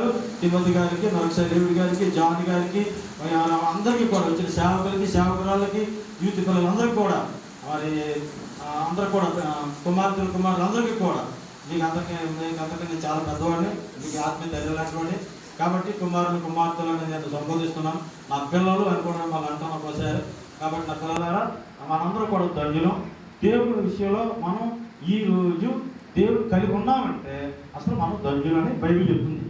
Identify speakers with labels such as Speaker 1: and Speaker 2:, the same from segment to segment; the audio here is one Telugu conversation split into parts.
Speaker 1: వందనాలు తిమ్మతి గారికి నరక్ష దేవుడి గారికి జాన్ గారికి మరి అందరికీ కూడా వచ్చిన సేవకులకి సేవకురాలకి యూత్ పిల్లలందరికీ కూడా మరి ఆ, అందరూ కూడా కుమార్తెలు కుమారులు అందరికీ కూడా మీకు అందరికీ మీకు అందరికీ నేను చాలా పెద్దవాడిని మీకు ఆత్మీయ ధైర్యం కాబట్టి కుమారులు కుమార్తెలను నేను సంబోధిస్తున్నాను నా పిల్లలు అని కూడా వాళ్ళు అంటాను ఒకసారి కాబట్టి నా పిల్లలారా మనందరూ కూడా ధన్యులం. దేవుడి విషయంలో మనం ఈ రోజు దేవుడు కలిగి ఉన్నామంటే అసలు మనం ధన్యులు అని బైబిల్ చెప్తుంది.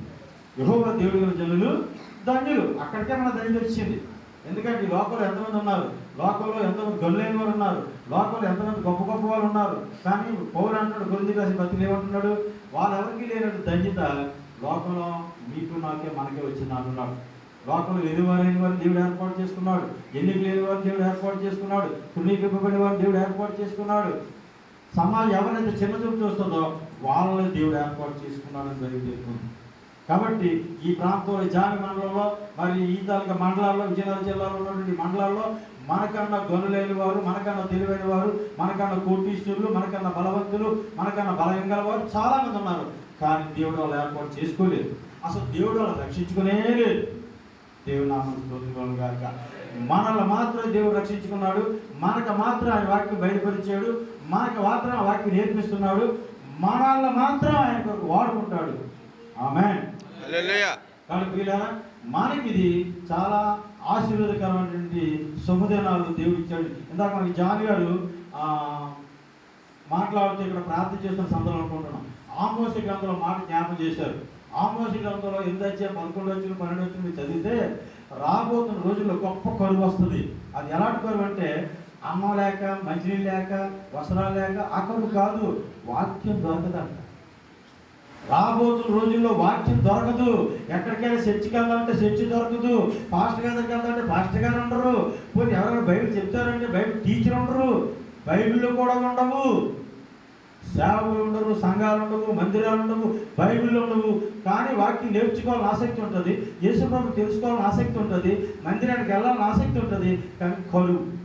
Speaker 1: యహోవా దేవుడి గల జనులు ధన్యులు. అక్కడికే మన ధన్యులు వచ్చింది. ఎందుకంటే ఈ లోకంలో ఎంతమంది ఉన్నారు? లోకంలో ఎంతమంది గొల్లైన వారు ఉన్నారు? లోకంలో ఎంతమంది గొప్ప గొప్ప వాళ్ళు ఉన్నారు? కానీ పౌరు అంటున్నాడు గురించి కాసి బతికి ఏమంటున్నాడు వాళ్ళెవరికి లేనట్టు ధన్యత లోకంలో మీకు నాకే మనకే వచ్చింది అంటున్నాడు. లోకంలో లేని వారైన వారు దేవుడు ఏర్పాటు చేసుకున్నాడు. ఎన్నిక లేని వారు దేవుడు ఏర్పాటు చేసుకున్నాడు. పుణ్యకింపబడిన వారు దేవుడు ఏర్పాటు చేసుకున్నాడు. సమాజం ఎవరైతే చిన్న చూపు చూస్తుందో వాళ్ళని దేవుడు ఏర్పాటు చేసుకున్నాడని బైబిల్ చెప్తుంది. కాబట్టి ఈ ప్రాంతంలో జాన మండలంలో మరి ఈ తాలూకా మండలాల్లో విజయనగరం జిల్లాలో ఉన్నటువంటి మండలాల్లో మనకన్నా గనులైన వారు మనకన్నా తెలివైన వారు మనకన్నా కోటీశ్వరులు మనకన్నా బలవంతులు మనకన్నా బలం గల వారు చాలా మంది ఉన్నారు. కానీ దేవుడు వాళ్ళు ఏర్పాటు చేసుకోలేదు. అసలు దేవుడు వాళ్ళు రక్షించుకునే లేదు. దేవుడు నామం గాక. మనల్ని మాత్రం దేవుడు రక్షించుకున్నాడు. మనకు మాత్రం ఆయన వాక్యం బయటపరిచాడు మనకు మాత్రం ఆ వాక్యం నేర్పిస్తున్నాడు. మనల్ని మాత్రం ఆయన వాడుకుంటాడు. ఆమె మనకి ఇది చాలా ఆశీర్వాదకరమైనటువంటి శుభదినాలు దేవుడు ఇచ్చాడు ఇందాక మనకి జాన్ గారు మాట్లాడుతూ ఇక్కడ ప్రార్థన చేస్తున్న సందర్భం అనుకుంటున్నాం. ఆమోసి గ్రంథంలో మాట జ్ఞాపం చేశారు. ఆమోసి గ్రంథంలో ఎంత వచ్చే పదకొండు వచ్చిన పన్నెండు వచ్చిన చదివితే రాబోతున్న రోజుల్లో గొప్ప కరువు వస్తుంది. అది ఎలాంటి కరువు అంటే అన్నం లేక మంచినీళ్ళు లేక వస్త్రాలు లేక ఆ కరువు కాదు వాక్యం దొరకదంట. రాబోతున్న రోజుల్లో వాక్యం దొరకదు. ఎక్కడికైనా చర్చికి వెళ్దామంటే చర్చి దొరకదు. పాస్టర్ గారికి వెళ్ళాలంటే వెళ్దామంటే పాస్టర్ గారు ఉండరు. పోనీ ఎవరైనా బైబిల్ చెప్తారంటే బైబిల్ టీచర్ ఉండరు. బైబిల్లో కూడా ఉండవు. సేవలు ఉండరు సంఘాలు ఉండవు మందిరాలు ఉండవు బైబిల్ ఉండవు. కానీ వాక్యం నేర్చుకోవాలని ఆసక్తి ఉంటుంది. యేసుప్రభు తెలుసుకోవాలని ఆసక్తి ఉంటుంది. మందిరానికి వెళ్ళాలని ఆసక్తి ఉంటుంది. కానీ కరువు.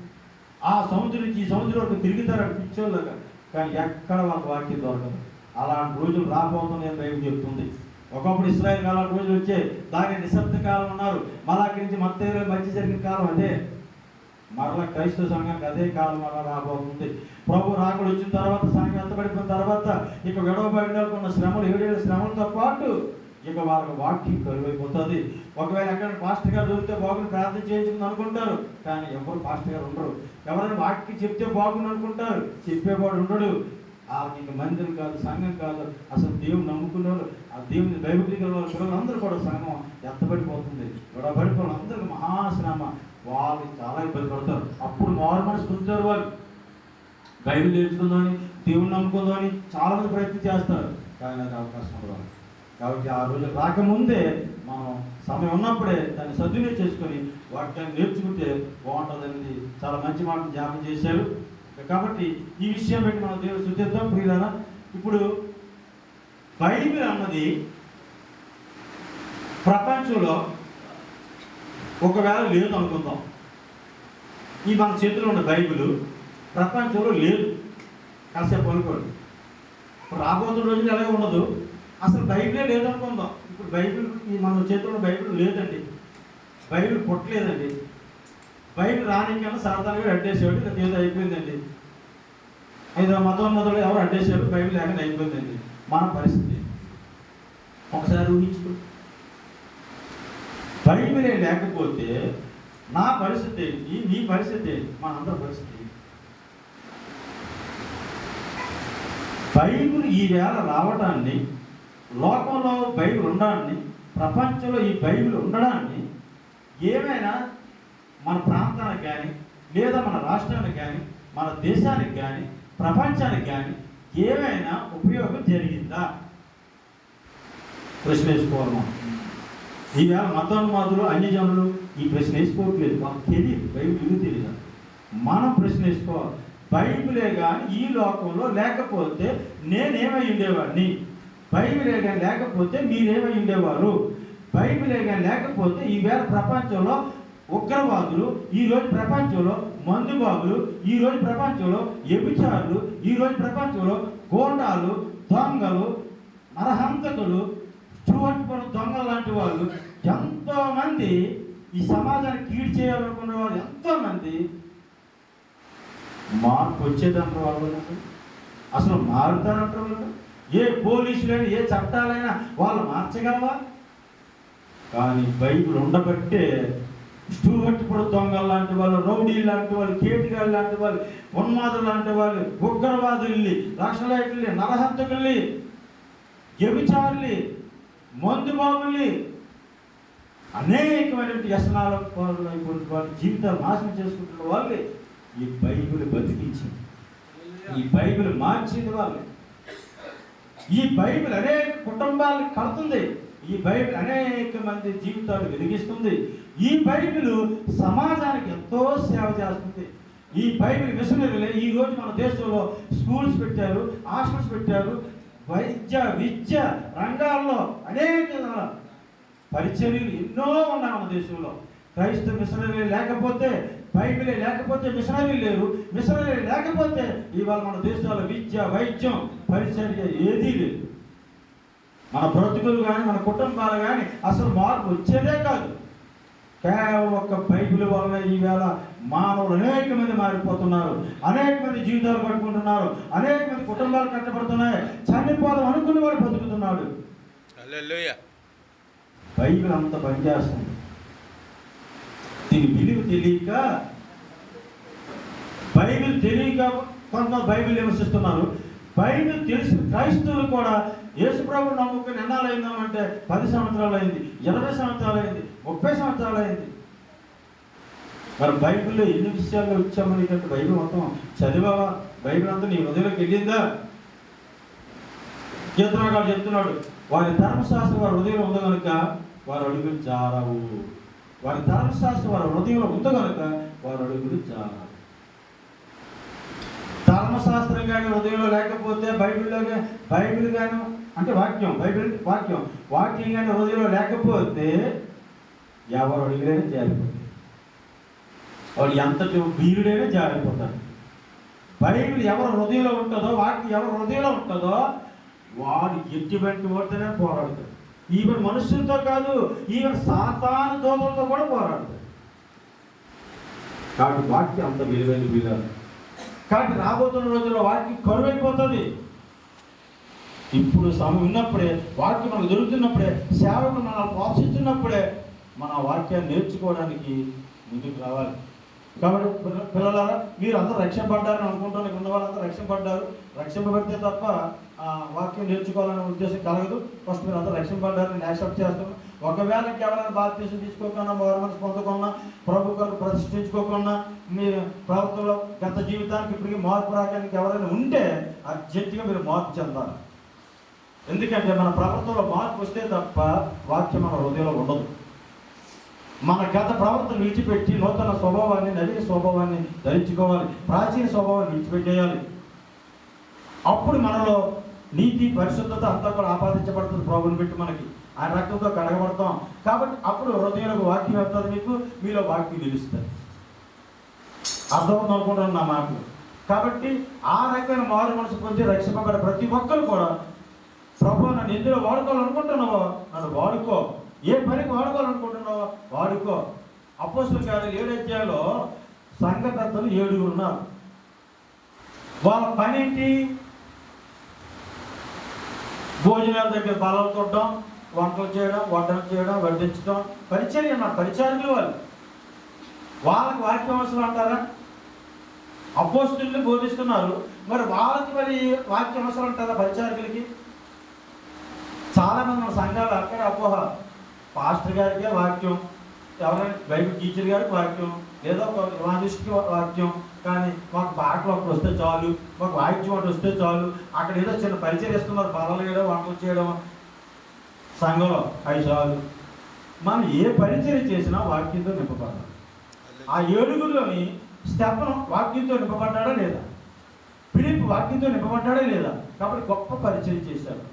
Speaker 1: ఆ సముద్రం నుంచి ఈ సముద్రం వరకు తిరుగుతారు పిచ్చోళ్ళగా కానీ ఎక్కడ వాళ్ళ వాక్యం దొరకదు. అలాంటి రోజులు రాబోతున్నాయని బైబిల్ చెప్తుంది. ఒకప్పుడు ఇస్రాయల్ కాలం రోజులు వచ్చే దాని నిశ్శబ్ద కాలం ఉన్నారు మలాకి నుంచి మత్తేలో మధ్య జరిగిన కాలం అదే. మరలా క్రైస్తవ సంఘానికి అదే కాలం అలా రాబోతుంది. ప్రభు రాకుడు వచ్చిన తర్వాత సంఘం ఎంతబడిపోయిన తర్వాత ఇక విడవబడిన శ్రమలు ఏడేళ్ళ శ్రమలతో పాటు ఇక వాళ్ళకి వాక్యం కరువైపోతుంది. ఒకవేళ ఎక్కడ పాస్టర్ గారు దొరికితే బాగుని ప్రార్థన చేయించుకుని అనుకుంటారు. కానీ ఎవరు పాస్టర్ గారు ఉండరు. ఎవరైనా వాక్యం చెప్తే బాగుని అనుకుంటారు. చెప్పేవాడు ఉండడు. ఆ ఇంక మందిరం కాదు సంఘం కాదు అసలు దేవుని నమ్ముకున్నారు ఆ దేవుని బైబిల్ వాళ్ళ పిల్లలందరూ కూడా సంఘం ఎత్తబడిపోతుంది. విడబడిపోయిన అందరికి మహాశ్రమ. వాళ్ళు చాలా ఇబ్బంది పడతారు. అప్పుడు మారు మనసు పొందుతారు వాళ్ళు. బైబిల్ నేర్చుకుందామని దేవుని నమ్ముకుందామని చాలా మంది ప్రయత్నం చేస్తారు. కానీ అది అవకాశం కూడా కాబట్టి ఆ రోజు రాకముందే మనం సమయం ఉన్నప్పుడే దాన్ని సద్వినియోగం చేసుకొని వాటిని నేర్చుకుంటే బాగుంటుందనేది చాలా మంచి మాట జ్ఞాపకం చేశారు. కాబట్టి ఈ విషయం పెట్టి మనం దేవుడు శుద్ధిద్దాం ప్రియులారా. ఇప్పుడు బైబిల్ అన్నది ప్రపంచంలో ఒకవేళ లేదు అనుకుందాం. ఈ మన చేతిలో ఉన్న బైబిల్ ప్రపంచంలో లేదు. కాసేపు అనుకోండి రాబోతున్న రోజులు అలాగే ఉండదు. అసలు బైబిలే లేదనుకుందాం. ఇప్పుడు బైబిల్ ఈ మన చేతిలో ఉన్న బైబిల్ లేదండి. బైబిల్ పుట్టలేదండి. బైబిల్ రానికన్నా సరదాగా అడ్డేసాడు ఇక ఏదో అయిపోయిందండి. ఐదో మతం మొదలు ఎవరు అడ్డేసేవాడు బైబిల్ లేకుండా అయిపోయిందండి. మన పరిస్థితి. ఒకసారి ఊహించుకో. బైబిలే లేకపోతే నా పరిస్థితి ఏంటి? నీ పరిస్థితి ఏంటి? మన అందరి పరిస్థితి బైబిల్ ఈ వేళ రావడాన్ని లోకంలో బైబిల్ ఉండడాన్ని ప్రపంచంలో ఈ బైబిల్ ఉండడాన్ని ఏమైనా మన ప్రాంతానికి కానీ లేదా మన రాష్ట్రానికి కానీ మన దేశానికి కానీ ప్రపంచానికి కానీ ఏమైనా ఉపయోగం జరిగిందా? ప్రశ్న వేసుకోవాలి మనం. ఈవేళ మతోన్మాదులు అన్యజనులు ఈ ప్రశ్న వేసుకోవట్లేదు. మాకు తెలియదు. బైబిల్ ఎందుకు తెలియదు. మనం ప్రశ్న వేసుకోవాలి. బైబిలే కానీ ఈ లోకంలో లేకపోతే నేనేమై ఉండేవాడిని? బైబిలే కానీ లేకపోతే మీరేమై ఉండేవారు? బైబిలే కానీ లేకపోతే ఈవేళ ప్రపంచంలో ఉగ్రవాదులు ఈ రోజు ప్రపంచంలో మందుబాబులు ఈ రోజు ప్రపంచంలో ఎబిచారులు ఈ రోజు ప్రపంచంలో గోండాలు దొంగలు నరహంతకులు చూపట్టుకుని దొంగలు లాంటి వాళ్ళు ఎంతోమంది ఈ సమాజాన్ని కీడు చేయాలనుకున్న వాళ్ళు ఎంతోమంది మార్పు వచ్చేదంటారు వాళ్ళు అసలు మారుతారంటారు వాళ్ళు ఏ పోలీసులైనా ఏ చట్టాలైనా వాళ్ళు మార్చగలవా? కానీ బైబిల్ ఉండబట్టే స్టూవర్ట్ దొంగలు లాంటి వాళ్ళు రౌడీ లాంటి వాళ్ళు కేటిగాళ్ళు లాంటి వాళ్ళు ఉన్మాదులు లాంటి వాళ్ళు ఉగ్రవాదుల్ని లక్షలైట్లని నరహంతకుల్ని వ్యభిచారుల్ని మందుబాబుల్ని అనేకమైనటువంటి వ్యసనాల పాలైనటువంటి వాళ్ళు జీవితాలు నాశనం చేసుకుంటున్న వాళ్ళే ఈ బైబిల్ బతికించింది. ఈ బైబిల్ మార్చింది వాళ్ళే. ఈ బైబిల్ అనేక కుటుంబాలను కడుతుంది. ఈ బైబిల్ అనేక మంది జీవితాలు వెలిగిస్తుంది. ఈ బైబిల్ సమాజానికి ఎంతో సేవ చేస్తుంది. ఈ బైబిల్ మిషనరీలే ఈ రోజు మన దేశంలో స్కూల్స్ పెట్టారు హాస్టల్స్ పెట్టారు వైద్య విద్య రంగాల్లో అనేక పరిచర్యలు ఎన్నో ఉన్నాయి మన దేశంలో. క్రైస్తవ మిషనరీ లేకపోతే బైబిలే లేకపోతే మిషనరీ లేరు మిషనరీ లేకపోతే ఇవాళ మన దేశంలో విద్య వైద్యం పరిచర్య ఏదీ లేదు. మన బ్రతుకులు కానీ మన కుటుంబాలు కానీ అసలు మార్పు వచ్చేదే కాదు. కేవలం ఒక్క బైబిల్ వలన ఈవేళ మానవులు అనేక మంది మారిపోతున్నారు. అనేక మంది జీవితాలు కట్టుకుంటున్నారు అనేక మంది కుటుంబాలు కట్టబడుతున్నాయి. చనిపోదాం అనుకుని వాడు బతుకుతున్నాడు. బైబిల్ అంత పనిచేస్తుంది దీని విలువ తెలియక బైబిల్ తెలియక కొంత బైబిల్ విమర్శిస్తున్నారు. బైబిల్ తెలుసు క్రైస్తవులు కూడా యేసుప్రభు నమ్ముకుని ఎన్నాళ్ళు అయిందామంటే పది సంవత్సరాలు అయింది ఇరవై సంవత్సరాలు అయింది ముప్పై సంవత్సరాలు అయింది. మరి బైబిల్లో ఎన్ని విషయాల్లో వచ్చామని నీకంటే బైబిల్ మొత్తం చదివావా? బైబిల్ అంతా నీ హృదయంలోకి వెళ్ళిందా? కీర్తనగాడు చెప్తున్నాడు వారి ధర్మశాస్త్రం వారి హృదయంలో ఉంది కనుక వారు అడుగులు జారవు. వారి ధర్మశాస్త్రం వారి హృదయంలో ఉంది కనుక వారు అడుగులు జారవు. ధర్మశాస్త్రం కానీ హృదయంలో లేకపోతే బైబిల్లో బైబిల్ గాను అంటే వాక్యం బైబిల్ వాక్యం వాక్యం కానీ హృదయంలో లేకపోతే ఎవరు అడిగినైనా జారిపోతుంది వాడు ఎంతటి వీరుడైనా జారిపోతాడు బైబిల్ ఎవరు హృదయంలో ఉంటుందో వాక్యం ఎవరు హృదయంలో ఉంటుందో వాడు ఎటువంటి వాడితేనే పోరాడతాడు. ఈవెన్ మనుషులతో కాదు ఈవెన్ సాతాన దోమలతో కూడా పోరాడతాడు. కాబట్టి వాక్యం అంత విలువైన విలువ కాబట్టి రాబోతున్న రోజుల్లో వాక్యం కరువైపోతుంది. ఇప్పుడు సమయం ఉన్నప్పుడే వాక్యం మనకు దొరుకుతున్నప్పుడే సేవకు మనల్ని ప్రోత్సహిస్తున్నప్పుడే మన వాక్యాన్ని నేర్చుకోవడానికి ముందుకు రావాలి. కాబట్టి పిల్ల- పిల్లలారా మీరు అందరూ రక్షింపడ్డారని అనుకుంటాను. ఇక్కడ ఉన్న వాళ్ళందరూ రక్షింపడ్డారు రక్షింపబడితే తప్ప ఆ, వాక్యం నేర్చుకోవాలనే ఉద్దేశం కలగదు. ఫస్ట్ మీరు అందరూ రక్షింపడ్డారని యాక్సెప్ట్ చేస్తున్నాం ఒకవేళ కేవలం బాధ్యత తీసుకోకుండా మనసు పొందకుండా ప్రభు కొరకు ప్రతిష్ఠించుకోకుండా మీ ప్రవర్తనలో గత జీవితానికి ఇప్పటికీ మార్పు రావడానికి ఎవరైనా ఉంటే అర్జెంటుగా మీరు మార్పు చెందాలి. ఎందుకంటే మన ప్రవర్తనలో మార్పు వస్తే తప్ప వాక్యం మన హృదయంలో ఉండదు. మన గత ప్రవర్తన విడిచిపెట్టి నూతన స్వభావాన్ని నవీన స్వభావాన్ని ధరించుకోవాలి ప్రాచీన స్వభావాన్ని విడిచిపెట్టేయాలి. అప్పుడు మనలో నీతి పరిశుద్ధత అంతా కూడా ఆపాదించబడుతుంది ప్రభుని పెట్టి మనకి. ఆయన రక్తంతో కడగబడతాం. కాబట్టి అప్పుడు హృదయంలో వాక్యం వెళ్తుంది మీకు మీలో వాక్యం నిలుస్తుంది. అర్థమవుతుంది అనుకుంటాను నా మాటలు. కాబట్టి ఆ రకమైన మారు మనసు పొంది రక్షింపబడే ప్రతి ఒక్కరు కూడా ప్రభు నన్ను ఎందులో వాడుకోవాలనుకుంటున్నావో? నన్ను వాడుకో. ఏ పనికి వాడుకోవాలనుకుంటున్నావో వాడుకో. అపోస్తుల కాదు ఏడు అధ్యాయంలో సంఘ పెద్దలు ఏడుగురు ఉన్నారు. వాళ్ళ పని ఏంటి భోజనాల దగ్గర బలం కొట్టడం వంటలు చేయడం వడ్డన చేయడం వడ్డించడం. పరిచర్య అన్నారు పరిచారకులు వాళ్ళు. వాళ్ళకి వాక్య అవసరం అంటారా? అపోస్తుల్ని బోధిస్తున్నారు. మరి వాళ్ళకి మరి వాక్యం అవసరం అంటారా పరిచారకులకి? చాలామంది మన సంఘాలు అక్కడ అపోహ. పాస్టర్ గారికే వాక్యం ఎవరైనా బైబిల్ టీచర్ గారికి వాక్యం లేదా ఒక ఇవాంజలిస్ట్కి వాక్యం కానీ మాకు పాటలు ఒకటి వస్తే చాలు మాకు వాయిద్యం ఒకటి వస్తే చాలు అక్కడ ఏదో చిన్న పరిచయం ఇస్తున్నారు బలలు చేయడం వంటలు చేయడం. సంఘంలో అవి చాలు. మనం ఏ పరిచయం చేసినా వాక్యంతో నింపబడాలి ఆ ఏడుగురిలోని స్టెఫన్ వాక్యంతో నింపబడ్డాడా లేదా? పిలిపి వాక్యంతో నింపబడ్డాడా లేదా? కాబట్టి గొప్ప పరిచయం చేశారు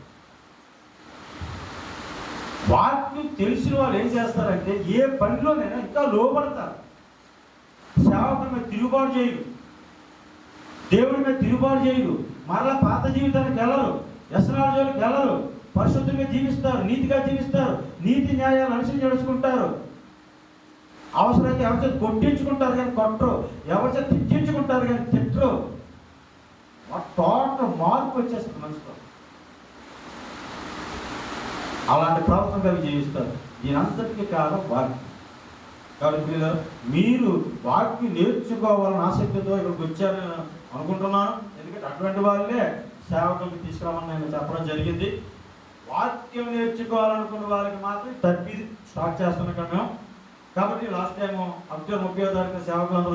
Speaker 1: వాటిని తెలిసిన వాళ్ళు ఏం చేస్తారంటే ఏ పనిలోనైనా ఇంకా లోపడతారు సేవకుల మీద తిరుగుబాటు చేయరు. దేవుడి మీద తిరుగుబాటు చేయరు. మరలా పాత జీవితానికి వెళ్ళరు. వ్యసనాల జోలికి వెళ్ళరు. పరిశుద్ధంగా జీవిస్తారు. నీతిగా జీవిస్తారు. నీతి న్యాయాలు అనుసరించి నడుచుకుంటారు. అవసరమైతే ఎవరిచేత కొట్టించుకుంటారు కానీ కొట్టరు. ఎవరి చేత తిట్టించుకుంటారు కానీ తిట్టరు. టోటల్ మార్పు వచ్చేస్తుంది మనిషిలో అలాంటి ప్రవర్తన కలిగి జీవిస్తారు. దీని కారణం వాక్యం. కాబట్టి మీరు వాక్యం నేర్చుకోవాలని ఆసక్తితో ఇక్కడికి వచ్చారని అనుకుంటున్నాను. ఎందుకంటే అటువంటి వాళ్ళే సేవకులకు తీసుకురామని నేను చెప్పడం జరిగింది. వాక్యం నేర్చుకోవాలనుకున్న వారికి మాత్రం తప్పి స్టార్ట్ చేస్తున్నాం కదా మేము. కాబట్టి లాస్ట్ టైం అక్టోబర్ ముప్పై తారీఖు సేవకులందరూ